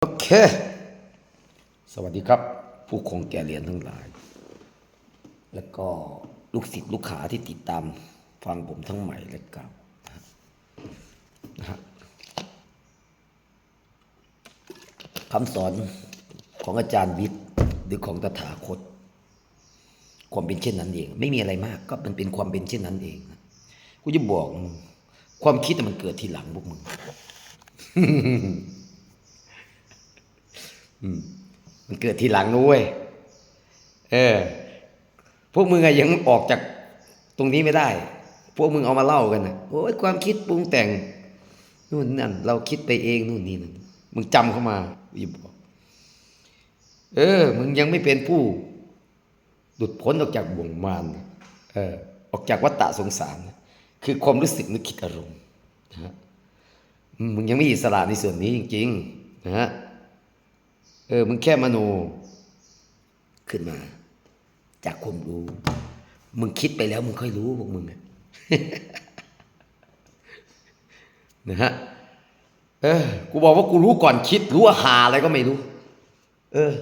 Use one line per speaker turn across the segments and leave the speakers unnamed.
โอเค สวัสดีครับ ผู้คงแก่เรียนทั้งหลาย แล้วก็ลูกศิษย์ลูกขาที่ติดตามฟังผมทั้งใหม่และเก่านะฮะคำสอนของอาจารย์วิทย์หรือของตถาคต ความเป็นเช่นนั้นเอง ไม่มีอะไรมาก ก็มันเป็นความเป็นเช่นนั้นเองกูจะบอกมึงความคิดน่มันเกิดทีหลังพวกมึง มันเกิดทีหลังนู้เว้ยเออ พวกมึงอะยังออกจากตรงนี้ไม่ได้ พวกมึงเอามาเล่ากันนะโอ้ยความคิดปรุงแต่งนู่นนั่น เราคิดไปเองนู่นนี่นั่นมึงจำเข้ามาอย่าบอกเออ มึงยังไม่เป็นผู้หลุดพ้นออกจากบ่วงมารนเออ ออกจากวัฏฏะสงสาร คือความรู้สึกนึกคิดอารมณ์นะฮะมึงยังไม่อิสระในส่วนนี้จริง ๆ นะฮะ เออมึงแค่มโนขึ้นมา จากความรู้ มึงคิดไปแล้วมึงค่อยรู้พวกมึงอะนะฮะเออ กูบอกว่ากูรู้ก่อนคิด รู้ว่าหาอะไรก็ไม่รู้ เออ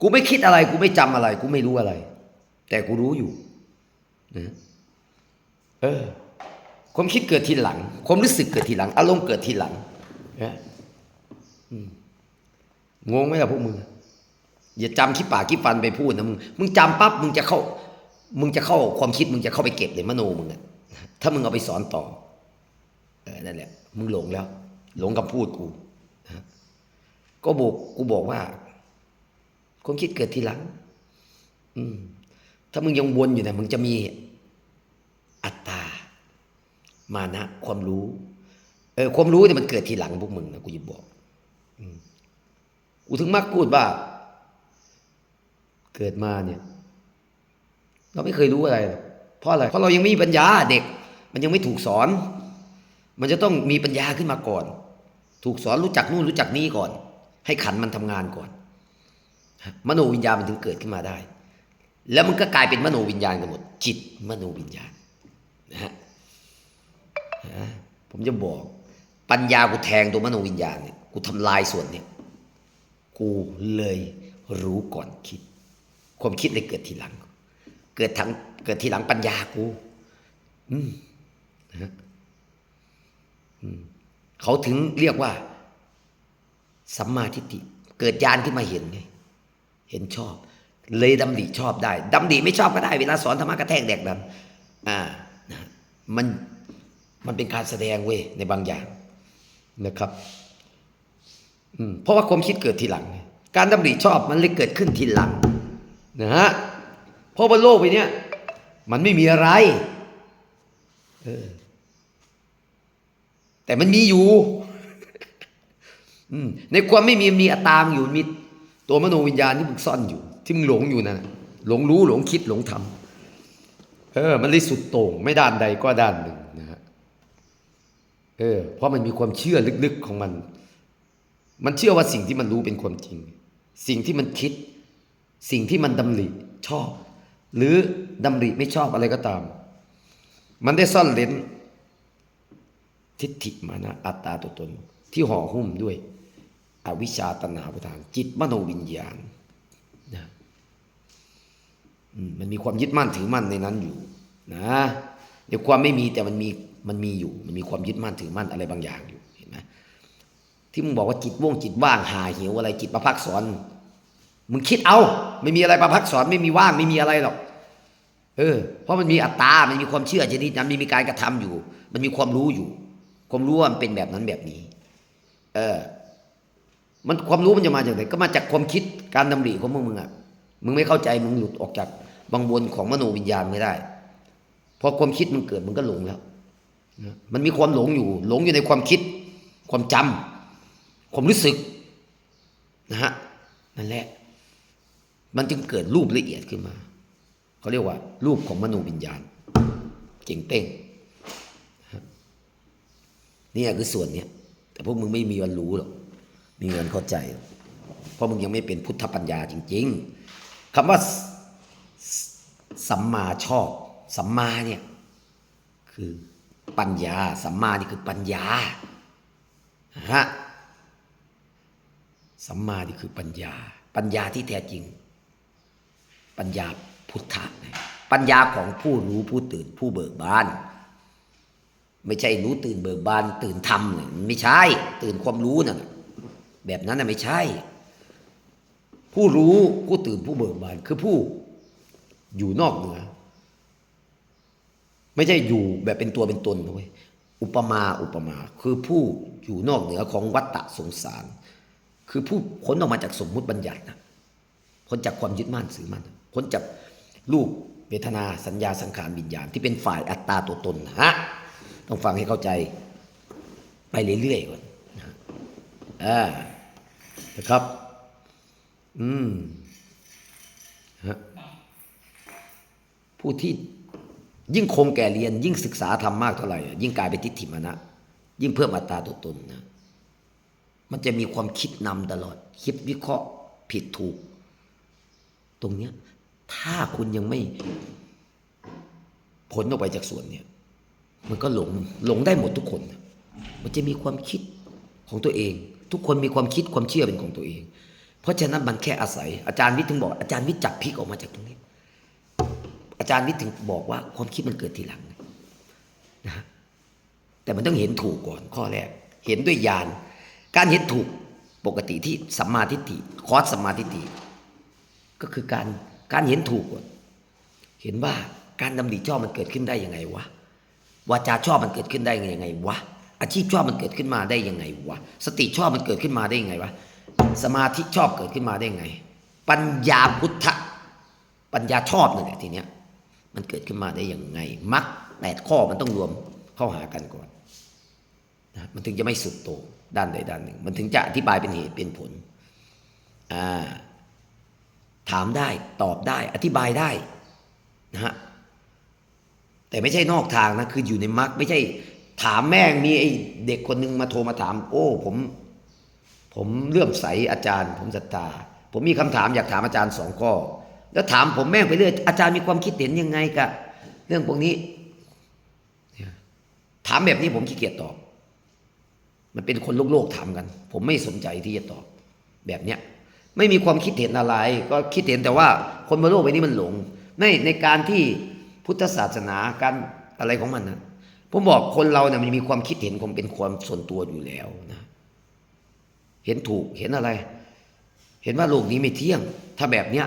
กูไม่คิดอะไร กูไม่จำอะไร กูไม่รู้อะไร แต่กูรู้อยู่นะเออความคิดเกิดทีหลัง ความรู้สึกเกิดทีหลัง อารมณ์เกิดทีหลังนะอืม งงไหมล่ะพวกมึง อย่าจำขี้ปากขี้ฟันไปพูดนะมึง มึงจำปั๊บมึงจะเข้า มึงจะเข้าความคิดมึงจะเข้าไปเก็บเลยมโนมึงอะถ้ามึงเอาไปสอนต่อเออนั่นแหละ มึงหลงแล้ว หลงคำพูดกูก็บอกกูบอกว่า ความคิดเกิดทีหลัง อืม ถ้ามึงยังวนอยู่นะมึงจะมีอัตตา มานะ ความรู้ เออ ความรู้เนี่ยมันเกิดทีหลังพวกมึงนะกูจะบอก กูถึงมักพูดว่า เกิดมาเนี่ย เราไม่เคยรู้อะไรหรอกเพราะอะไร เพราะเรายังไม่มีปัญญาเด็ก มันยังไม่ถูกสอน มันจะต้องมีปัญญาขึ้นมาก่อน ถูกสอนรู้จักนู่นรู้จักนี่ก่อน ให้ขันมันทำงานก่อน มโนวิญญาณมันถึงเกิดขึ้นมาได้ แล้วมันก็กลายเป็นมโนวิญญาณกันหมด จิตมโนวิญญาณนะฮะฮะผมจะบอกปัญญากูแทงตัวมโนวิญญาณเนี่ยกูทำลายส่วนเนี่ย กูเลยรู้ก่อนคิด ความคิดเลยเกิดทีหลัง เกิดทั้งเกิดทีหลังปัญญากู อืมนะฮะอืมเขาถึงเรียกว่า สัมมาทิฏฐิเกิดญาณขึ้นมาเห็นไงเห็นชอบ เลยดำริชอบได้ดำริไม่ชอบก็ได้เวลาสอนธรรมะกระแทกแดกดันอ่านะมันมันเป็นการแสดงเว้ยในบางอย่างนะครับ เพราะว่าความคิดเกิดทีหลัง การดำริชอบมันเลยเกิดขึ้นทีหลังนะฮะเพราะบนโลกใบเนี้ยมันไม่มีอะไรเออแต่มันมีอยู่ในความไม่มีมีอัตตามอยู่มีตัวมโนวิญญาณที่มึงซ่อนอยู่ ที่มึงหลงอยู่นะหลงรู้หลงคิดหลงทำเออ มันเลยสุดโต่งไม่ด้านใดก็ด้านหนึ่งนะฮะเออเพราะมันมีความเชื่อลึกๆของมัน มันเชื่อว่าสิ่งที่มันรู้เป็นความจริง สิ่งที่มันคิด สิ่งที่มันดำริชอบ หรือดำริไม่ชอบอะไรก็ตาม มันได้ซ่อนเร้นทิฏฐิมานะอัตตาตัวตน ที่ห่อหุ้มด้วย อวิชชาตนาประทาน จิตมโนวิญญาณนะมันมีความยึดมั่นถือมั่นในนั้นอยู่นะในความไม่มีแต่มันมีมันมีอยู่ มันมีความยึดมั่นถือมั่นอะไรบางอย่างอยู่ ที่มึงบอกว่าจิตว่างจิตว่างหาหิวอะไรจิตประพักสอน มึงคิดเอา ไม่มีอะไรประพักสอนไม่มีว่างไม่มีอะไรหรอก เออ เพราะมันมีอัตตา มันมีความเชื่อชนิดนั้นมันมีการกระทำอยู่ มันมีความรู้อยู่ ความรู้ว่ามันเป็นแบบนั้นแบบนี้ เออ มันความรู้มันจะมาจากไหนก็มาจากความคิดการดำริของมึงมึงอะมึงไม่เข้าใจมึงหลุดออกจากบังวนของมโนวิญญาณไม่ได้พอความคิดมันเกิดมันก็หลงแล้วมันมีความหลงอยู่ หลงอยู่ในความคิด ความจำ ความรู้สึกนะฮะนั่นแหละ มันจึงเกิดรูปละเอียดขึ้นมา เขาเรียกว่า รูปของมโนวิญญาณ เก่งเป้งนี่คือส่วนเนี้ยแต่พวกมึงไม่มีวันรู้หรอกมีเงินเข้าใจ เพราะมึงยังไม่เป็นพุทธปัญญาจริง ๆคำว่าสสัมมาชอบ สัมมาเนี่ยคือปัญญา สัมมานี่คือปัญญาฮะ สัมมานี่คือปัญญา ปัญญาที่แท้จริง ปัญญาพุทธะปัญญาของผู้รู้ผู้ตื่นผู้เบิกบาน ไม่ใช่รู้ตื่นเบิกบาน ตื่นทำเนี่ยมันไม่ใช่ ตื่นความรู้น่ะแบบนั้นน่ะไม่ใช่ ผู้รู้ผู้ตื่นผู้เบิกบานคือผู้อยู่นอกเหนือ ไม่ใช่อยู่แบบเป็นตัวเป็นตนนะเว้ยอุปมาอุปมาคือผู้อยู่นอกเหนือของวัฏฏะสงสาร คือผู้พ้นออกมาจากสมมุติบัญญัตินะพ้นจากความยึดมั่นถือมั่นพ้นจากรูปเวทนาสัญญาสังขารวิญญาณที่เป็นฝ่ายอัตตาตัวตนนะฮะต้องฟังให้เข้าใจไปเรื่อยๆก่อนนะอ่านะครับ อืมฮะผู้ที่ยิ่งคงแก่เรียน ยิ่งศึกษาทำมากเท่าไหร่ ยิ่งกลายเป็นทิฏฐิมานะ ยิ่งเพิ่มอัตตาตัวตนนะ มันจะมีความคิดนำตลอด คิดวิเคราะห์ผิดถูก ตรงเนี้ย ถ้าคุณยังไม่พ้นออกไปจากส่วนเนี่ย มันก็หลงหลงได้หมดทุกคน มันจะมีความคิดของตัวเอง ทุกคนมีความคิดความเชื่อเป็นของตัวเอง เพราะฉะนั้นมันแค่อาศัย อาจารย์วิทย์ถึงบอก อาจารย์วิทย์จับพลิกออกมาจากตรงนี้ อาจารย์วิทย์ถึงบอกว่าความคิดมันเกิดทีหลังนะฮะแต่มันต้องเห็นถูกก่อนข้อแรก เห็นด้วยญาณ การเห็นถูกปกติที่สัมมาทิฏฐิคอสสัมมาทิฏฐิก็คือการการเห็นถูก เห็นว่าการดำริชอบมันเกิดขึ้นได้ยังไงวะวาจาชอบมันเกิดขึ้นได้ยังไงวะอาชีพชอบมันเกิดขึ้นมาได้ยังไงวะสติชอบมันเกิดขึ้นมาได้ยังไงวะสมาธิชอบเกิดขึ้นมาได้ยังไง ปัญญาพุทธปัญญาชอบนั่นแหละทีเนี้ยมันเกิดขึ้นมาได้ยังไงมรรคแปดข้อมันต้องรวมเข้าหากันก่อน นะมันถึงจะไม่สุดโต่งด้านใดด้านหนึ่ง มันถึงจะอธิบายเป็นเหตุเป็นผลอ่าถามได้ตอบได้อธิบายได้นะฮะแต่ไม่ใช่นอกทางนะคืออยู่ในมรรคไม่ใช่ถามแม่งมีไอ้เด็กคนหนึงมาโทรมาถาม โอ้ ผม ผมเลื่อมใสอาจารย์ ผมศรัทธาผมมีคำถามอยากถามอาจารย์สองข้อ แล้วถามผมแม่งไปเรื่อยอาจารย์มีความคิดเห็นยังไงกับเรื่องพวกนี้ ถามแบบนี้ผมขี้เกียจตอบ มันเป็นคนโลกโลกๆถามกัน ผมไม่สนใจที่จะตอบแบบเนี้ยไม่มีความคิดเห็นอะไร ก็คิดเห็นแต่ว่าคนบนโลกใบนี้มันหลง ในในการที่พุทธศาสนาการอะไรของมันนะผมบอกคนเราเนี่ยมันมีความคิดเห็นคงเป็นความส่วนตัวอยู่แล้วนะเห็นถูกเห็นอะไร เห็นว่าโลกนี้ไม่เที่ยง ถ้าแบบเนี้ย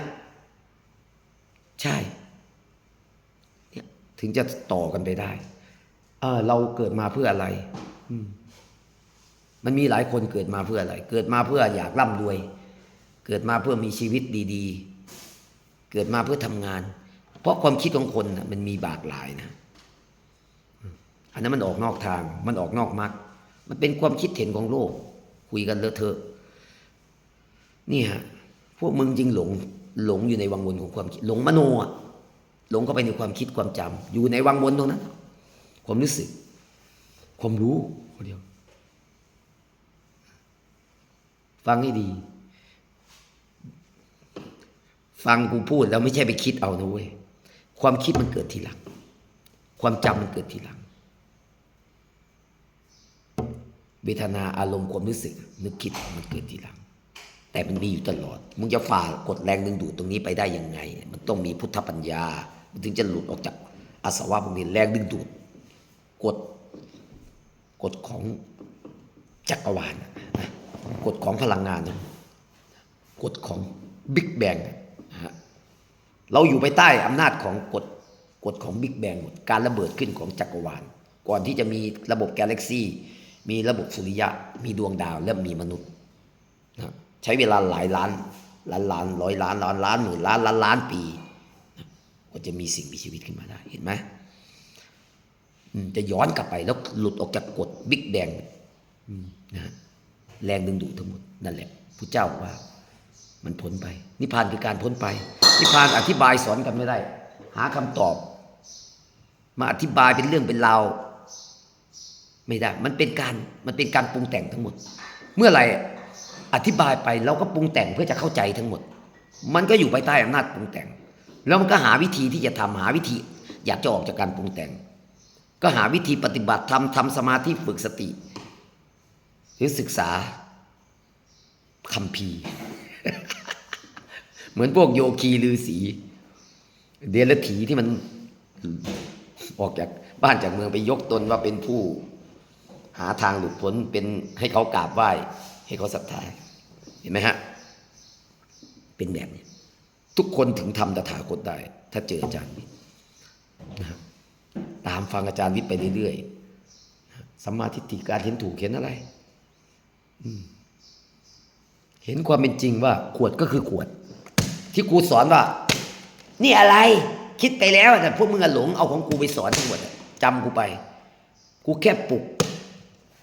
ใช่เนี่ยถึงจะต่อกันไปได้เออเราเกิดมาเพื่ออะไร อืม มันมีหลายคนเกิดมาเพื่ออะไร เกิดมาเพื่ออยากร่ำรวย เกิดมาเพื่อมีชีวิตดีๆ เกิดมาเพื่อทำงาน เพราะความคิดของคนนะมันมีบากหลายนะ อันนั้นมันออกนอกทาง มันออกนอกมรรคมันเป็นความคิดเห็นของโลก คุยกันเลอะเทอะ นี่ฮะ พวกมึงจริงหลง หลงอยู่ในวังวนของความคิด หลงมโนอะหลงเข้าไปในความคิดความจำอยู่ในวังวนตรงนั้น ความรู้สึก ความรู้คนเดียว ฟังให้ดี ฟังกูพูดแล้วไม่ใช่ไปคิดเอานะเว้ยความคิดมันเกิดทีหลัง ความจำมันเกิดทีหลัง เวทนาอารมณ์ความรู้สึก นึกคิดมันเกิดทีหลัง แต่มันมีอยู่ตลอด มึงจะฝ่ากดแรงดึงดูดตรงนี้ไปได้ยังไง มันต้องมีพุทธปัญญา มันถึงจะหลุดออกจากอาสวะพวกนี้แรงดึงดูดกดกฎของจักรวาลนะ กฎของพลังงานนะกฎของบิ๊กแบงเราอยู่ภายใต้อำนาจของกฎกฎของบิ๊กแบงหมดการระเบิดขึ้นของจักรวาล ก่อนที่จะมีระบบกาแล็กซี่มีระบบสุริยะ มีดวงดาวและมีมนุษย์นะใช้เวลาหลายล้านล้านล้านร้อยล้านล้านล้านหมื่นล้านล้านล้านปีนะก็จะมีสิ่งมีชีวิตขึ้นมาได้เห็นไหมจะย้อนกลับไปแล้วหลุดออกจากกฎบิ๊กแดงนะ แรงดึงดูดทั้งหมดนั่นแหละพระเจ้าว่า มันพ้นไป นิพพานคือการพ้นไป นิพพานอธิบายสอนกันไม่ได้ หาคำตอบ มาอธิบายเป็นเรื่องเป็นราวไม่ได้ มันเป็นการมันเป็นการปรุงแต่งทั้งหมด เมื่อไหร่อธิบายไปเราก็ปรุงแต่งเพื่อจะเข้าใจทั้งหมด มันก็อยู่ภายใต้อำนาจปรุงแต่ง แล้วมันก็หาวิธีที่จะทำหาวิธี อยากจะออกจากการปรุงแต่ง ก็หาวิธีปฏิบัติทำทำสมาธิฝึกสติ รือศึกษาคัมภีเหมือนพวกโยคีฤาษีเดรัจฉีที่มันออกจากบ้านจากเมืองไปยกตนว่าเป็นผู้ หาทางหลุดพ้นเป็นให้เขากราบไหว้ ให้เขาศรัทธาเห็นไหมฮะ เป็นแบบนี้ ทุกคนถึงทำตถาคตได้ ถ้าเจออาจารย์วิทย์นะครับตามฟังอาจารย์วิทย์ไปเรื่อยๆสัมมาทิฏฐิการเห็นถูกเห็นอะไร เห็นความเป็นจริงว่า ขวดก็คือขวด ที่กูสอนว่า นี่อะไร คิดไปแล้วแต่พวกมึงหลงเอาของกูไปสอนทั้งหมดจำกูไป กูแค่ปลุก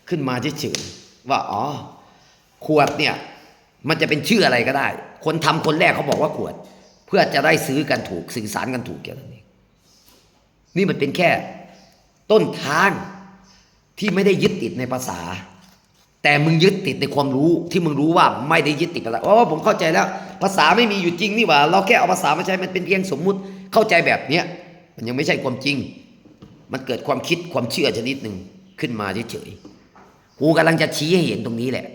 ขึ้นมาเฉยๆว่าอ๋อ ขวดเนี่ย มันจะเป็นชื่ออะไรก็ได้ คนทำคนแรกเขาบอกว่าขวด เพื่อจะได้ซื้อกันถูกสื่อสารกันถูกแค่นั้นเองนี่มันเป็นแค่ ต้นทางที่ไม่ได้ยึดติดในภาษา แต่มึงยึดติดในความรู้ที่มึงรู้ว่าไม่ได้ยึดติดภาษาอ๋อผมเข้าใจแล้ว ภาษาไม่มีอยู่จริงนี่หว่า เราแค่เอาภาษามาใช้มันเป็นเพียงสมมุติเข้าใจแบบเนี้ยมันยังไม่ใช่ความจริง มันเกิดความคิดความเชื่อชนิดหนึ่งขึ้นมาเฉยๆกูกำลังจะชี้ให้เห็นตรงนี้แหละ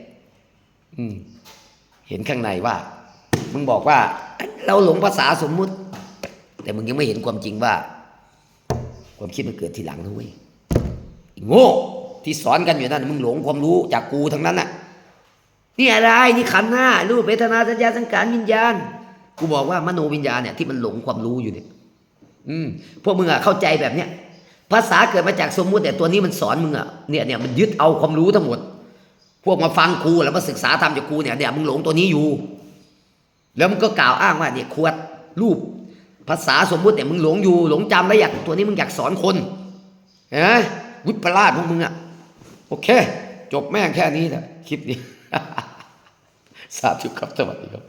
อืม เห็นข้างในว่า มึงบอกว่า เราหลงภาษาสมมุติ แต่มึงยังไม่เห็นความจริงว่า ความคิดมันเกิดทีหลังนะเว้ยโง่ ที่สอนกันอยู่นั่นมึงหลงความรู้จากกูทั้งนั้นน่ะนี่อะไรนี่ขันธ์ห้ารูปเวทนาสัญญาสังขารวิญญาณ กูบอกว่ามโนวิญญาณเนี่ยที่มันหลงความรู้อยู่เนี่ย อืมพวกมึงอะเข้าใจแบบเนี้ยภาษาเกิดมาจากสมมุติแต่ตัวนี้มันสอนมึงอะเนี่ยเนี่ยมันยึดเอาความรู้ทั้งหมด พวกมาฟังครูแล้วมาศึกษาทำจากครูเนี่ยเนี่ยมึงหลงตัวนี้อยู่ แล้วมึงก็กล่าวอ้างว่าเนี่ยขวดรูป ภาษาสมมุติเนี่ยมึงหลงอยู่หลงจำแล้วอยากตัวนี้มึงอยากสอนคนเห็นไหมวิปลาสพวกมึงอะ เค จบแม่งแค่นี้นะคลิปนี้ สาธุครับสวัสดีครับ